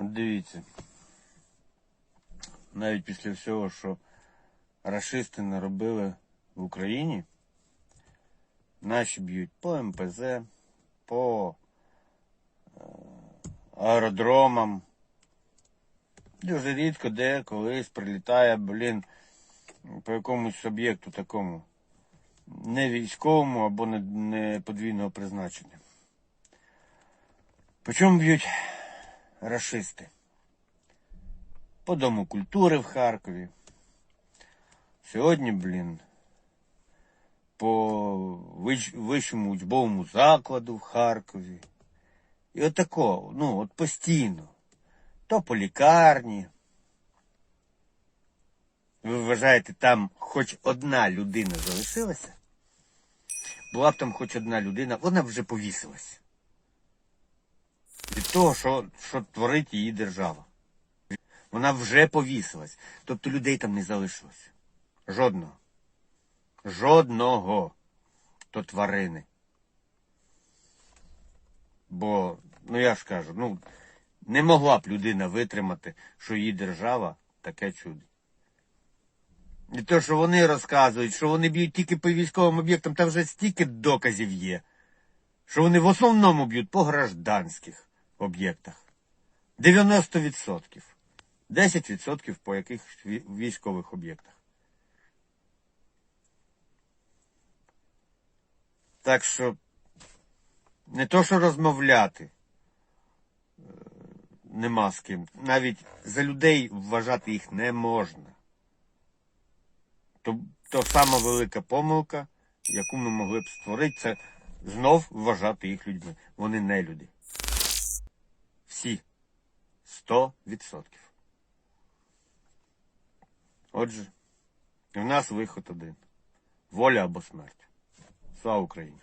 Дивіться. Навіть після всього, що рашисти наробили в Україні, наші б'ють по МПЗ, по е, аеродромам. Дуже рідко де колись прилітає, блін, по якомусь об'єкту такому не військовому або не, подвійного призначення. По б'ють рашисти? По Дому культури в Харкові. Сьогодні, блін, по вищ- вищому учбовому закладу в Харкові. І отако, ну, от постійно. То по лікарні. Ви вважаєте, там хоч одна людина залишилася? Була б там хоч одна людина, вона б вже повісилась. Від того, що, що творить її держава. Вона вже повісилась. Тобто людей там не залишилось. Жодного. Жодного. То тварини. Бо, ну я ж кажу, ну, не могла б людина витримати, що її держава таке чудо. І те, що вони розказують, що вони б'ють тільки по військовим об'єктам, там вже стільки доказів є, що вони в основному б'ють по гражданських об'єктах. 90%. 10% по ві- військових об'єктах. Так що не то, що розмовляти е, нема з ким. Навіть за людей вважати їх не можна. То, то сама велика помилка, яку ми могли б створити, це знов вважати їх людьми. Вони не люди. Всі. Сто відсотків. Отже, в нас виход один. Воля або смерть. Слава Україні!